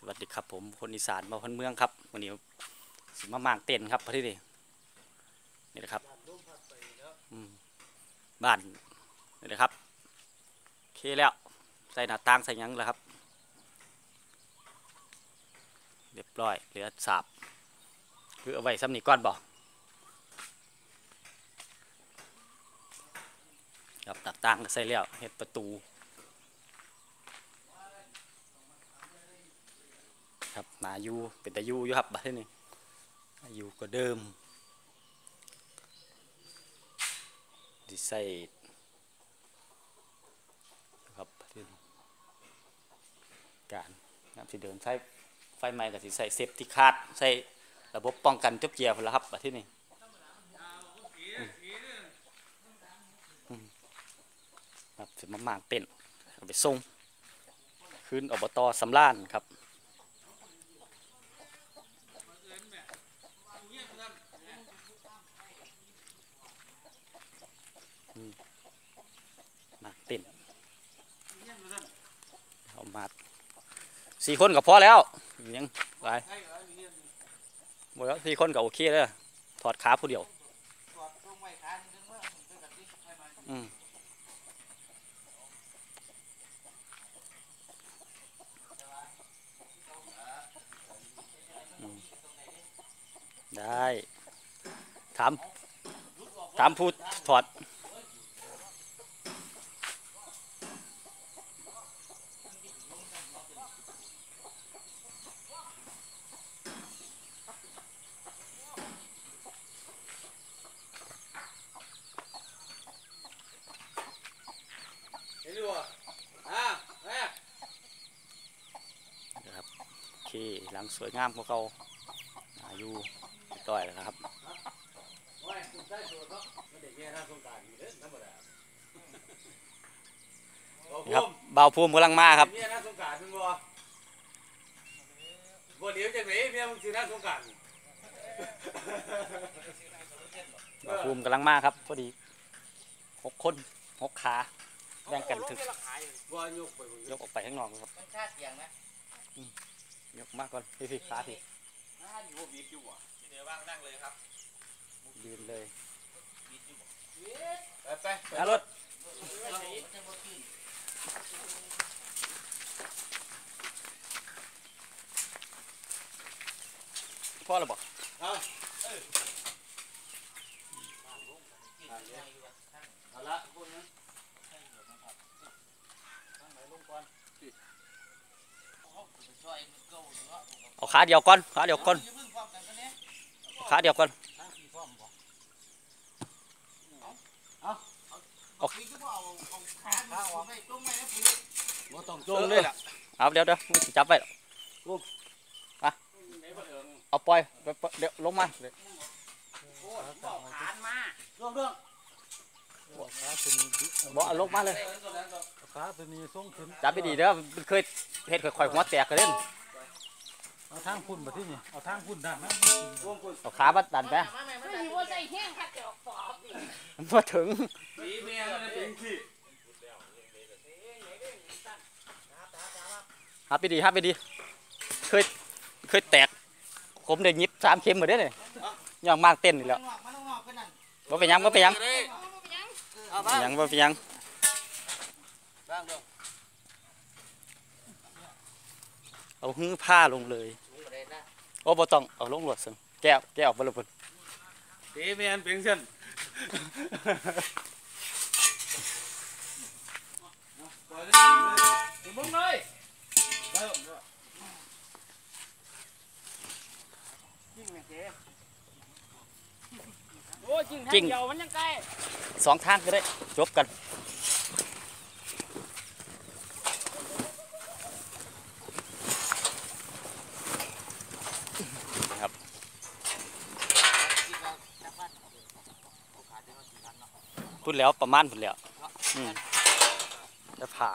สวัสดีครับผมคนอีสานมาพันเมืองครับวันนี้สิมามางเต้นครับพอดีนี่นี่นะครับบ้านนี่นะครับโอเคแล้วใส่หน้าต่างใส่ยังแล้วครับ เรียบร้อยเหลือสาบคือเอาไว้ซ้ำนี่ก้อนบ่ครับหน้าต่างใส่แล้วเฮ็ดประตู ครับนาอยูเป็นตายูอยู่ครับบัดนี้อายุก็เดิมดิใส่ครับบัดนี้การน้ำสิเดินใช้ไฟไหม้กับสิใส่เซฟที่คาดใส่ระบบป้องกันจุบเจียพุ่นละครับบัดนี้อืมอืมครับสมาหมางเต้นไปส่งคืนอบตสำล้านครับ มาเต้นเอามาสี่คนก็พอแล้วยังไปหมดแล้วสี่คนก็โอเคเลยถอดขาผู้เดียวอืมได้ ถาม ถามผู้ถอดเห็นดูอะอ่าแม่นะครับโอเคหลังสวยงามกว่าเก่าอายุเรียบร้อยแล้วครับ โอ้ยคุณได้ตัวเนาะไม่ได้เมียทางสงกรารอยู่เด้อธรรมดาเอานี่ครับพุ่มเบาวภูมิกำลังมาครับเมียทางสงกรารมึงบ่บ่เดี๋ยวจากไหนเมียมึงสิทางสงกรารเบาวภูมิกำลังมาครับพอดีหกคนหกขาแบ่งกันถึกบ่ยกไปบ่ยกออกไปข้างนอกครับมันคาดเสียงนะยกมากก่อนพี่พี่ขาพี่น่าอยู่บ่บีบอยู่อะที่เหนือว่างนั่งเลยครับ ยืนเลยไปไปไปอารถมันจะบ่ขึ้นพ่อเราบอกเอาเอาละพวกนั้นช่วยมันเก่าเนาะเอาขาเดียวก่อนขาเดียวก่อนอย่าเพิ่งพร้อมกันกันเนี่ยเอาขาเดียวก่อน ทางที่พร้อมบ่ เอาเออกไม่ตรงไม่นะพี่บ่ต้องจงเลยล่ะเอาเดี๋ยวเดี๋ยวมึงจับไว้เอาปล่อยไปปล่อยเดี๋ยวลงมาเดี๋ยวโอ้ยบ่ขานมาเรื่องเรื่องบอกเอาลงมาเลยขาตัวนี้ส่งขึ้นจับไปดีเด้อมันเคยเห็ดข่อยหัวแตกกันเล่น เอาทางพุ่นมาที่นี่เอาทางพุ่นด้านนั้นเอาขาบัดดันไปมาแม่มาไม่ได้มีว่าใส่แห้งคัดจะออกปอบดิมันมาถึงสีเมียมันเป็นขี้ฮับไปดีฮับไปดี เคย เคยแตก ผมได้ยิบสามเข็มหมดเด้เนี่ยยังมากเต้นนี่แหล้วนอกมาต้องนอกกันนั่นบ่ไปนหยังบ่ไปนหยังเอาบ่มาไปนหยังบ่ไปนหยังบ้างเด้อ เอาหื้อผ้าลงเลยสูงบ่ได้นะโอ้บ่ต้องเอาลงรวดซึ่งแก้วแก้วบ่ละเพิ่นสีเมียมันเป็นเส้นมึงเลยโอ้จริงทางเดียวมันยังไกลสองทางก็ได้จบกัน พูดแล้วประมาณพูดแล้วอืมจะผ่า